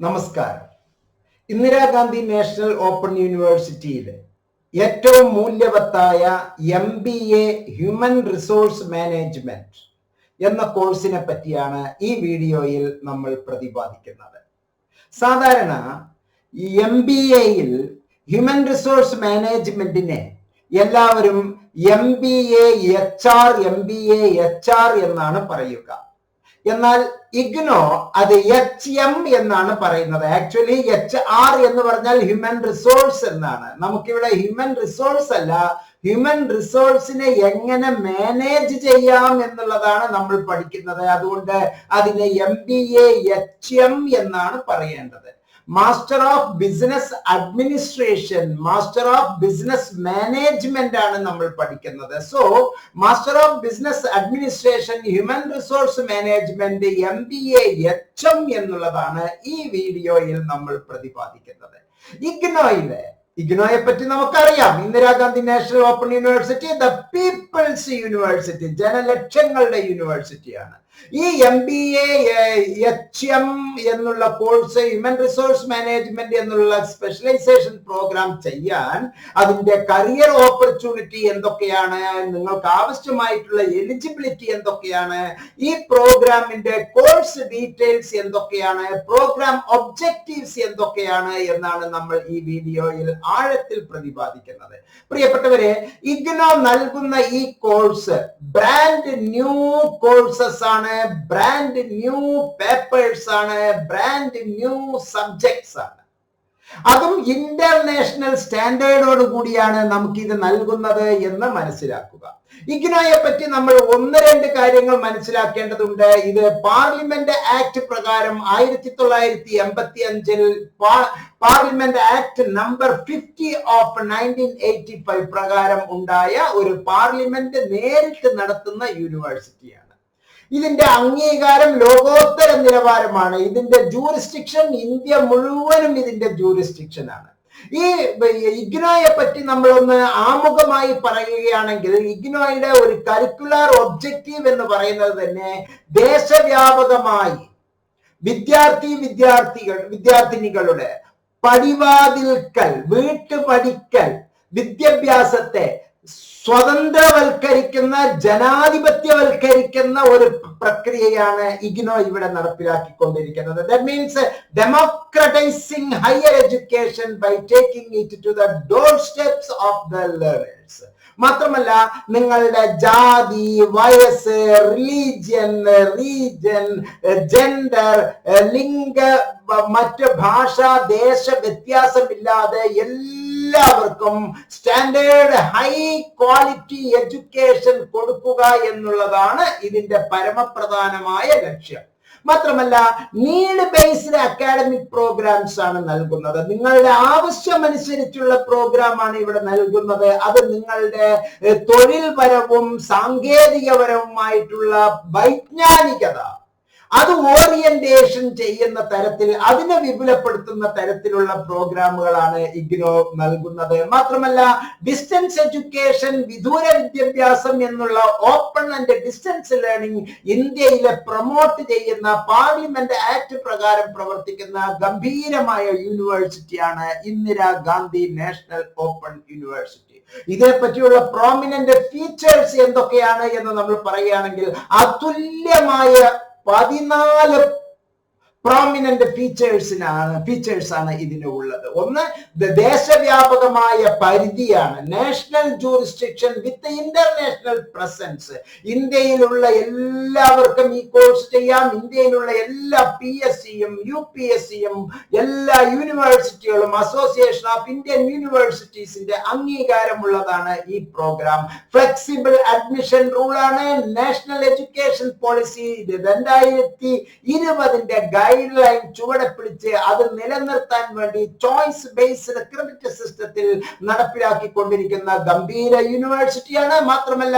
നമസ്കാരം. Indira Gandhi national open യൂണിവേഴ്സിറ്റിയിൽ ഏറ്റവും മൂല്യവത്തായ M B A human resource management എന്ന കോഴ്സിനെ പറ്റിയാണ് ഈ വീഡിയോയിൽ നമ്മൾ പ്രതിപാദിക്കുന്നത്. സാധാരണ എം ബി എയിൽ ഹ്യൂമൻ റിസോഴ്സ് മാനേജ്മെന്റിനെ എല്ലാവരും M B A H R M B A H R എന്നാണ് പറയുക. എന്നാൽ ഇഗ്നോ അത് എച്ച് എം എന്നാണ് പറയുന്നത്. ആക്ച്വലി എച്ച് ആർ എന്ന് പറഞ്ഞാൽ ഹ്യൂമൻ റിസോഴ്സ് എന്നാണ്. നമുക്കിവിടെ ഹ്യൂമൻ റിസോഴ്സ് അല്ല ഹ്യൂമൻ റിസോഴ്സിനെ എങ്ങനെ മാനേജ് ചെയ്യാം എന്നുള്ളതാണ് നമ്മൾ പഠിക്കുന്നത്. അതുകൊണ്ട് അതിനെ M B A H M എന്നാണ് പറയേണ്ടത്. Master of business administration master of business management ആണ് നമ്മൾ പഠിക്കുന്നത്. So master of business administration human resource management M B A H M എന്നുള്ളതാണ് ഈ വീഡിയോയിൽ നമ്മൾ പ്രതിപാദിക്കുന്നത്. ഇഗ്നോയിലെ ഇഗ്നോയെ പറ്റി നമുക്കറിയാം. Indira Gandhi national open university the people's university ജനലക്ഷങ്ങളുടെ യൂണിവേഴ്സിറ്റിയാണ്. ഈ എം ബി എച്ച് എം എന്നുള്ള കോഴ്സ് ഹ്യൂമൻ റിസോഴ്സ് മാനേജ്മെന്റ് എന്നുള്ള സ്പെഷ്യലൈസേഷൻ പ്രോഗ്രാം ചെയ്യാൻ അതിന്റെ കരിയർ ഓപ്പർച്യൂണിറ്റി എന്തൊക്കെയാണ് നിങ്ങൾക്ക് ആവശ്യമായിട്ടുള്ള എലിജിബിലിറ്റി എന്തൊക്കെയാണ് ഈ പ്രോഗ്രാമിന്റെ കോഴ്സ് ഡീറ്റെയിൽസ് എന്തൊക്കെയാണ് പ്രോഗ്രാം ഒബ്ജക്റ്റീവ്സ് എന്തൊക്കെയാണ് എന്നാണ് നമ്മൾ ഈ വീഡിയോയിൽ ആഴത്തിൽ പ്രതിപാദിക്കുന്നത്. പ്രിയപ്പെട്ടവരെ ഇഗ്നോ നൽകുന്ന ഈ കോഴ്സ് ബ്രാൻഡ് ന്യൂ കോഴ്സസ് ആണ് ബ്രാൻഡ് ന്യൂ പേപ്പേഴ്സ് ആണ്. ബ്രാൻഡ് ന്യൂ സബ്ജക്ട്സ് ആണ്. അതും ഇന്റർനാഷണൽ സ്റ്റാൻഡേർഡോട് കൂടിയാണ് നമുക്ക് ഇത് നൽകുന്നത് എന്ന് മനസ്സിലാക്കുക. ഇഗ്നോയെ പറ്റി നമ്മൾ ഒന്ന് രണ്ട് കാര്യങ്ങൾ മനസ്സിലാക്കേണ്ടതുണ്ട്. ഇത് പാർലമെന്റ് ആക്ട് പ്രകാരം ആയിരത്തി തൊള്ളായിരത്തി എൺപത്തി അഞ്ചിൽ parliament act number fifty of nineteen eighty five പ്രകാരം ഉണ്ടായ ഒരു പാർലമെന്റ് നേരിട്ട് നടത്തുന്ന യൂണിവേഴ്സിറ്റിയാണ് ഇതിന്റെ അംഗീകാരം ലോകോത്തര നിലവാരമാണ്. ഇതിന്റെ ജൂറിസ്ഡിക്ഷൻ ഇന്ത്യ മുഴുവനും ഇതിന്റെ ജൂറിസ്ഡിക്ഷനാണ് ഈ ഇഗ്നോയെ പറ്റി നമ്മളൊന്ന് ആമുഖമായി പറയുകയാണെങ്കിൽ ഇഗ്നോയുടെ ഒരു കരിക്കുലർ ഒബ്ജക്റ്റീവ് എന്ന് പറയുന്നത് തന്നെ ദേശവ്യാപകമായി വിദ്യാർത്ഥി വിദ്യാർത്ഥികൾ വിദ്യാർത്ഥിനികളുടെ പടിവാതിൽക്കൽ വീട്ടുപടിക്കൽ വിദ്യാഭ്യാസത്തെ സ്വതന്ത്രവൽക്കരിക്കുന്ന ജനാധിപത്യവൽക്കരിക്കുന്ന ഒരു പ്രക്രിയയാണ് ഇഗ്നോ ഇവിടെ നടപ്പിലാക്കിക്കൊണ്ടിരിക്കുന്നത്. That means democratising higher education by taking it to the door steps of the learners മാത്രമല്ല നിങ്ങളുടെ ജാതി വയസ്സ് റിലീജിയൻ റീജൻ ജെൻഡർ ലിംഗ മറ്റ് ഭാഷ ദേശ വ്യത്യാസമില്ലാതെ എല്ലാവർക്കും സ്റ്റാൻഡേർഡ് ഹൈ ക്വാളിറ്റി എഡ്യൂക്കേഷൻ കൊടുക്കുക എന്നുള്ളതാണ് ഇതിന്റെ പരമപ്രധാനമായ ലക്ഷ്യം. മാത്രമല്ല നീഡ് ബേസ്ഡ് അക്കാഡമിക് പ്രോഗ്രാംസ് ആണ് നൽകുന്നത്. നിങ്ങളുടെ ആവശ്യമനുസരിച്ചുള്ള പ്രോഗ്രാം ആണ് ഇവിടെ നൽകുന്നത്. അത് നിങ്ങളുടെ തൊഴിൽപരവും സാങ്കേതികപരവുമായിട്ടുള്ള വൈജ്ഞാനികത. അത് ഓറിയന്റേഷൻ ചെയ്യുന്ന തരത്തിൽ അതിനെ വിപുലപ്പെടുത്തുന്ന തരത്തിലുള്ള പ്രോഗ്രാമുകളാണ് ഇഗ്നോ നൽകുന്നത്. മാത്രമല്ല ഡിസ്റ്റൻസ് എഡ്യൂക്കേഷൻ വിദൂര വിദ്യാഭ്യാസം എന്നുള്ള ഓപ്പൺ ആൻഡ് ഡിസ്റ്റൻസ് ലേണിംഗ് ഇന്ത്യയിലെ പ്രൊമോട്ട് ചെയ്യുന്ന പാർലമെന്റ് ആക്ട് പ്രകാരം പ്രവർത്തിക്കുന്ന ഗംഭീരമായ യൂണിവേഴ്സിറ്റിയാണ് ഇന്ദിരാഗാന്ധി നാഷണൽ ഓപ്പൺ യൂണിവേഴ്സിറ്റി ഇതേ പറ്റിയുള്ള പ്രോമിനന്റ് ഫീച്ചേഴ്സ് എന്തൊക്കെയാണ് എന്ന് നമ്മൾ പറയുകയാണെങ്കിൽ അതുല്യമായ പതിനാല് പ്രോമിനന്റ് ഫീച്ചേഴ്സിനാണ് ഫീച്ചേഴ്സ് ആണ് ഇതിന് ഉള്ളത്. ഒന്ന് ദേശവ്യാപകമായ പരിധിയാണ്. National jurisdiction with international presence ഇന്ത്യയിലുള്ള എല്ലാവർക്കും ഈ കോഴ്സ് ചെയ്യാം. ഇന്ത്യയിലുള്ള എല്ലാ പി എസ് സിയും യു പി എസ് സിയും എല്ലാ യൂണിവേഴ്സിറ്റികളും അസോസിയേഷൻ ഓഫ് ഇന്ത്യൻ യൂണിവേഴ്സിറ്റീസിന്റെ അംഗീകാരമുള്ളതാണ് ഈ പ്രോഗ്രാം ഫ്ലെക്സിബിൾ അഡ്മിഷൻ റൂളാണ് നാഷണൽ എഡ്യൂക്കേഷൻ പോളിസി രണ്ടായിരത്തി ഇരുപതിന്റെ ഗൈഡ് ഗൈഡ് ലൈൻ ചുവടെ പിടിച്ച് അത് നിലനിർത്താൻ വേണ്ടി ചോയ്സ് ബേസ്ഡ് ക്രെഡിറ്റ് സിസ്റ്റത്തിൽ നടപ്പിലാക്കിക്കൊണ്ടിരിക്കുന്ന ഗംഭീര യൂണിവേഴ്സിറ്റിയാണ്. മാത്രമല്ല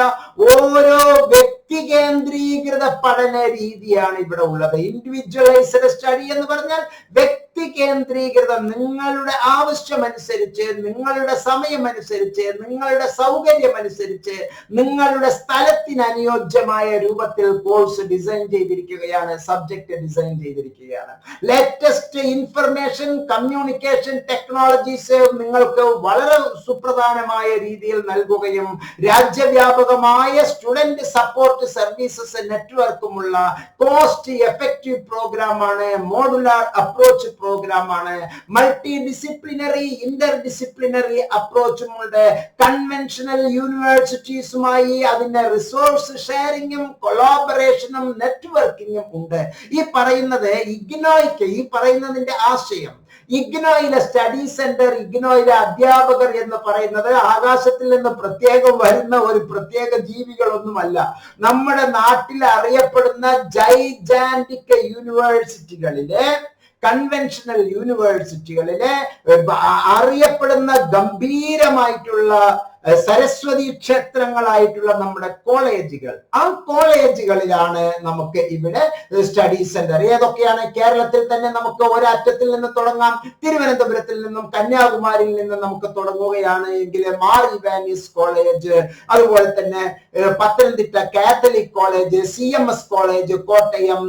ഓരോ വ്യക്തി കേന്ദ്രീകൃത പഠന രീതിയാണ് ഇവിടെ ഉള്ളത്. ഇൻഡിവിജ്വലൈസ്ഡ് സ്റ്റഡി എന്ന് പറഞ്ഞാൽ വ്യക്തി വ്യക്തി കേന്ദ്രീകൃതം നിങ്ങളുടെ ആവശ്യമനുസരിച്ച് നിങ്ങളുടെ സമയമനുസരിച്ച് നിങ്ങളുടെ സൗകര്യമനുസരിച്ച് നിങ്ങളുടെ സ്ഥലത്തിന് അനുയോജ്യമായ രൂപത്തിൽ കോഴ്സ് ഡിസൈൻ ചെയ്തിരിക്കുകയാണ് സബ്ജക്ട് ഡിസൈൻ ചെയ്തിരിക്കുകയാണ്. ലേറ്റസ്റ്റ് ഇൻഫർമേഷൻ കമ്മ്യൂണിക്കേഷൻ ടെക്നോളജീസ് നിങ്ങൾക്ക് വളരെ സുപ്രധാനമായ രീതിയിൽ നൽകുകയും രാജ്യവ്യാപകമായ സ്റ്റുഡന്റ് സപ്പോർട്ട് സർവീസസ് നെറ്റ്വർക്കുമുള്ള കോസ്റ്റ് എഫക്റ്റീവ് പ്രോഗ്രാം ആണ് മോഡുലാർ അപ്രോച്ച് പ്രോഗ്രാമാണ്. മൾട്ടി ഡിസിപ്ലിനറി ഇന്റർ ഡിസിപ്ലിനറി അപ്രോച്ചുമുണ്ട് കൺവെൻഷണൽ യൂണിവേഴ്സിറ്റീസുമായി അതിന്റെ റിസോഴ്സ് ഷെയറിങ്ങും കൊളാബറേഷനും നെറ്റ്വർക്കിങ്ങും ഉണ്ട്. ഈ പറയുന്നത് ഇഗ്നോയ്ക്ക് ഈ പറയുന്നതിന്റെ ആശയം. ഇഗ്നോയിലെ സ്റ്റഡി സെന്റർ ഇഗ്നോയിലെ അധ്യാപകർ എന്ന് പറയുന്നത് ആകാശത്തിൽ നിന്ന് പ്രത്യേകം വരുന്ന ഒരു പ്രത്യേക ജീവികളൊന്നുമല്ല. നമ്മുടെ നാട്ടിൽ അറിയപ്പെടുന്ന ജൈജാന്റിക് യൂണിവേഴ്സിറ്റികളിലെ കൺവെൻഷണൽ യൂണിവേഴ്സിറ്റികളിലെ അറിയപ്പെടുന്ന ഗംഭീരമായിട്ടുള്ള സരസ്വതി ക്ഷേത്രങ്ങളായിട്ടുള്ള നമ്മുടെ കോളേജുകൾ. ആ കോളേജുകളിലാണ് നമുക്ക് ഇവിടെ സ്റ്റഡി സെന്റർ. ഏതൊക്കെയാണ്? കേരളത്തിൽ തന്നെ നമുക്ക് ഒരറ്റത്തിൽ നിന്ന് തുടങ്ങാം. തിരുവനന്തപുരത്തിൽ നിന്നും കന്യാകുമാരിയിൽ നിന്നും നമുക്ക് തുടങ്ങുകയാണ്. എങ്കിൽ മാർ ഇവാനിസ് കോളേജ് അതുപോലെ തന്നെ Pathanamthitta catholic college C M S college Kottayam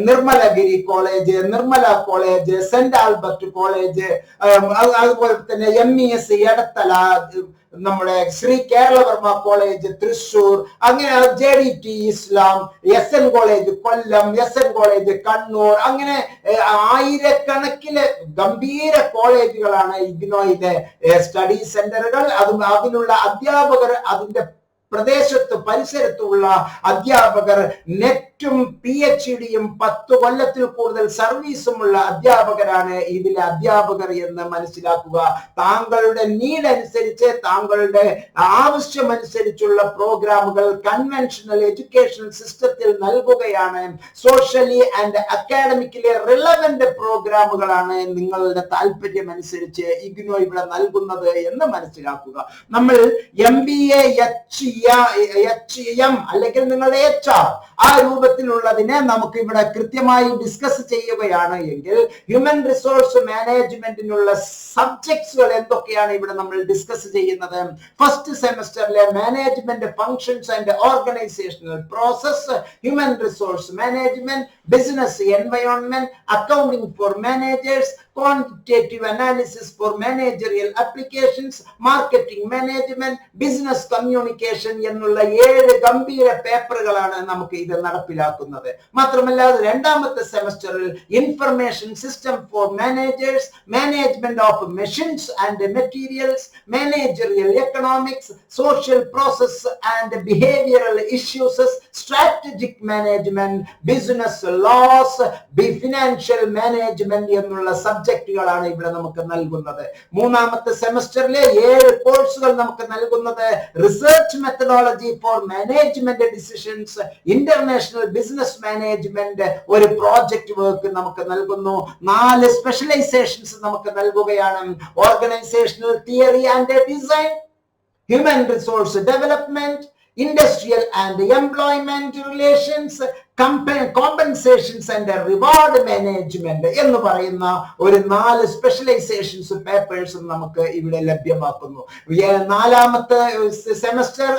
Nirmalagiri college Nirmala college saint Albert college അതുപോലെ തന്നെ എം ഇ എസ് എടത്തല നമ്മുടെ ശ്രീ കേരളവർമ്മ കോളേജ് തൃശൂർ അങ്ങനെ J D T Islam S N college Kollam S N college Kannur അങ്ങനെ ആയിരക്കണക്കിന് ഗംഭീര കോളേജുകളാണ് ഇഗ്നോയിലെ study സെന്ററുകൾ. അതും അതിനുള്ള അധ്യാപകർ അതിന്റെ പ്രദേശത്ത് പരിസരത്തുള്ള അധ്യാപകർ നെറ്റും പി എച്ച് ഡിയും പത്ത് കൊല്ലത്തിൽ കൂടുതൽ സർവീസുമുള്ള അധ്യാപകരാണ് ഇതിലെ അധ്യാപകർ എന്ന് മനസ്സിലാക്കുക. താങ്കളുടെ നീഡ് അനുസരിച്ച് താങ്കളുടെ ആവശ്യമനുസരിച്ചുള്ള പ്രോഗ്രാമുകൾ കൺവെൻഷണൽ എഡ്യൂക്കേഷൻ സിസ്റ്റത്തിൽ നൽകുകയാണ്. സോഷ്യലി ആൻഡ് അക്കാഡമിക്കിലെ റിലവന്റ് പ്രോഗ്രാമുകളാണ് നിങ്ങളുടെ താല്പര്യം അനുസരിച്ച് ഇഗ്നോ ഇവിടെ നൽകുന്നത് എന്ന് മനസ്സിലാക്കുക. നമ്മൾ എം ബി എച്ച് അല്ലെങ്കിൽ നിങ്ങളുടെ എച്ച് ആർ ആ രൂപത്തിലുള്ളതിനെ നമുക്ക് ഇവിടെ കൃത്യമായി ഡിസ്കസ് ചെയ്യുകയാണ് എങ്കിൽ ഹ്യൂമൻ റിസോഴ്സ് മാനേജ്മെന്റിനുള്ള സബ്ജക്ട്സുകൾ എന്തൊക്കെയാണ് ഇവിടെ നമ്മൾ ഡിസ്കസ് ചെയ്യുന്നത്? First സെമസ്റ്ററിലെ management functions and organisational process human resource management business environment accounting for managers quantitative analysis for managerial applications marketing management business communication എന്നുള്ള ഏഴ് ഗംഭീര പേപ്പറുകളാണ് നമുക്ക് ഇത് നടപ്പിലാക്കുന്നത്. മാത്രമല്ല രണ്ടാമത്തെ സെമസ്റ്ററിൽ information system for managers management of machines and materials managerial economics social process and behavioural issues strategic management business laws B financial management എന്നുള്ള സബ്ജക്റ്റുകളാണ് ഇവിടെ നമുക്ക് നൽകുന്നത്. മൂന്നാമത്തെ സെമസ്റ്ററിലെ ഏഴ് കോഴ്സുകൾ നമുക്ക് നൽകുന്നത്. Research methodology for management decisions international business management ഒരു പ്രോജക്റ്റ് വർക്ക് നമുക്ക് നൽകുന്നു. നാല് സ്പെഷ്യലൈസേഷൻസ് നമുക്ക് നൽകുകയാണ്. Organisational theory and design human resource development industrial and employment relations compensations and reward management എന്ന് പറയുന്ന ഒരു നാല് സ്പെഷ്യലൈസേഷൻസ് പേപ്പേഴ്സും നമുക്ക് ഇവിടെ ലഭ്യമാക്കുന്നു. നാലാമത്തെ സെമസ്റ്റർ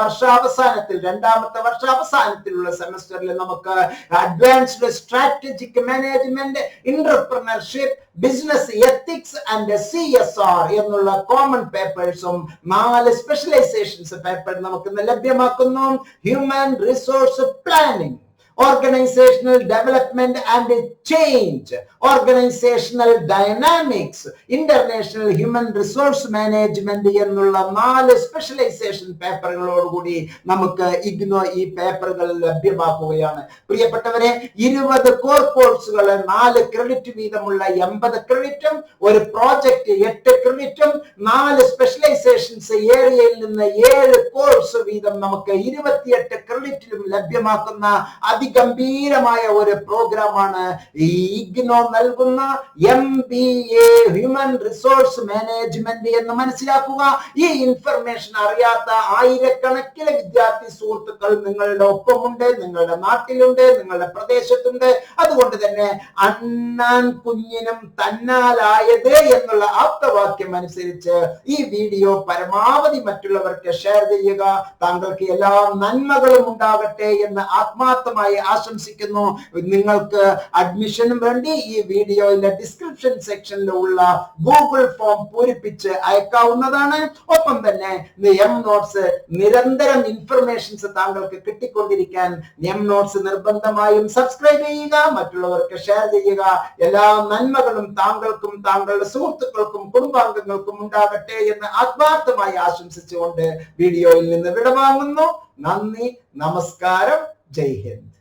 വർഷാവസാനത്തിൽ രണ്ടാമത്തെ വർഷാവസാനത്തിലുള്ള സെമസ്റ്ററിൽ നമുക്ക് advanced strategic management entrepreneurship business ethics and C S R എന്നുള്ള കോമൺ പേപ്പേഴ്സും നാല് സ്പെഷ്യലൈസേഷൻസ് പേപ്പർ നമുക്ക് ലഭ്യമാക്കുന്നു. Human resource planning organizational development and change, organizational dynamics, international human resource management എന്നുള്ള നാല് സ്പെഷ്യലൈസേഷൻ പേപ്പറുകളോടുകൂടി നമുക്ക് ഇഗ്നോ ഈ പേപ്പറുകൾ ലഭ്യമാക്കുകയാണ്. പ്രിയപ്പെട്ടവരെ ഇരുപത് കോർ കോഴ്സുകൾ നാല് ക്രെഡിറ്റ് വീതമുള്ള എൺപത് ക്രെഡിറ്റും ഒരു പ്രോജക്റ്റ് എട്ട് ക്രെഡിറ്റും നാല് സ്പെഷ്യലൈസേഷൻസ് ഏരിയയിൽ നിന്ന് ഏഴ് കോഴ്സ് വീതം നമുക്ക് ഇരുപത്തിയെട്ട് ക്രെഡിറ്റിലും ലഭ്യമാക്കുന്ന അതി അതിഗംഭീരമായ ഒരു പ്രോഗ്രാമാണ് ഇഗ്നോ നൽകുന്ന M B A human resource management എന്ന് മനസ്സിലാക്കുക. ഈ ഇൻഫർമേഷൻ അറിയാത്ത ആയിരക്കണക്കിന് വിദ്യാർത്ഥി സുഹൃത്തുക്കൾ നിങ്ങളുടെ ഒപ്പമുണ്ട് നിങ്ങളുടെ നാട്ടിലുണ്ട് നിങ്ങളുടെ പ്രദേശത്തുണ്ട്. അതുകൊണ്ട് തന്നെ അണ്ണാൻ കുഞ്ഞിനും തന്നാലായത് എന്നുള്ള ആപ്തവാക്യം അനുസരിച്ച് ഈ വീഡിയോ പരമാവധി മറ്റുള്ളവർക്ക് ഷെയർ ചെയ്യുക. താങ്കൾക്ക് എല്ലാ നന്മകളും ഉണ്ടാകട്ടെ എന്ന് ആത്മാർത്ഥമായി ആശംസിക്കുന്നു. നിങ്ങൾക്ക് അഡ്മിഷനും വേണ്ടി ഈ വീഡിയോയിലെ ഡിസ്ക്രിപ്ഷൻ സെക്ഷനിലുള്ള ഗൂഗിൾ ഫോം പൂരിപ്പിച്ച് അയക്കാവുന്നതാണ്. ഒപ്പം തന്നെ എം നോട്ട്സ് നിരന്തരം ഇൻഫർമേഷൻസ് താങ്കൾക്ക് കിട്ടിക്കൊണ്ടിരിക്കാൻ എം നോട്ട്സ് നിർബന്ധമായും സബ്സ്ക്രൈബ് ചെയ്യുക മറ്റുള്ളവർക്ക് ഷെയർ ചെയ്യുക. എല്ലാ നന്മകളും താങ്കൾക്കും താങ്കളുടെ സുഹൃത്തുക്കൾക്കും കുടുംബാംഗങ്ങൾക്കും ഉണ്ടാകട്ടെ എന്ന് ആത്മാർത്ഥമായി ആശംസിച്ചുകൊണ്ട് വീഡിയോയിൽ നിന്ന് വിടവാങ്ങുന്നു. നന്ദി നമസ്കാരം. ജയ് ഹിന്ദ്.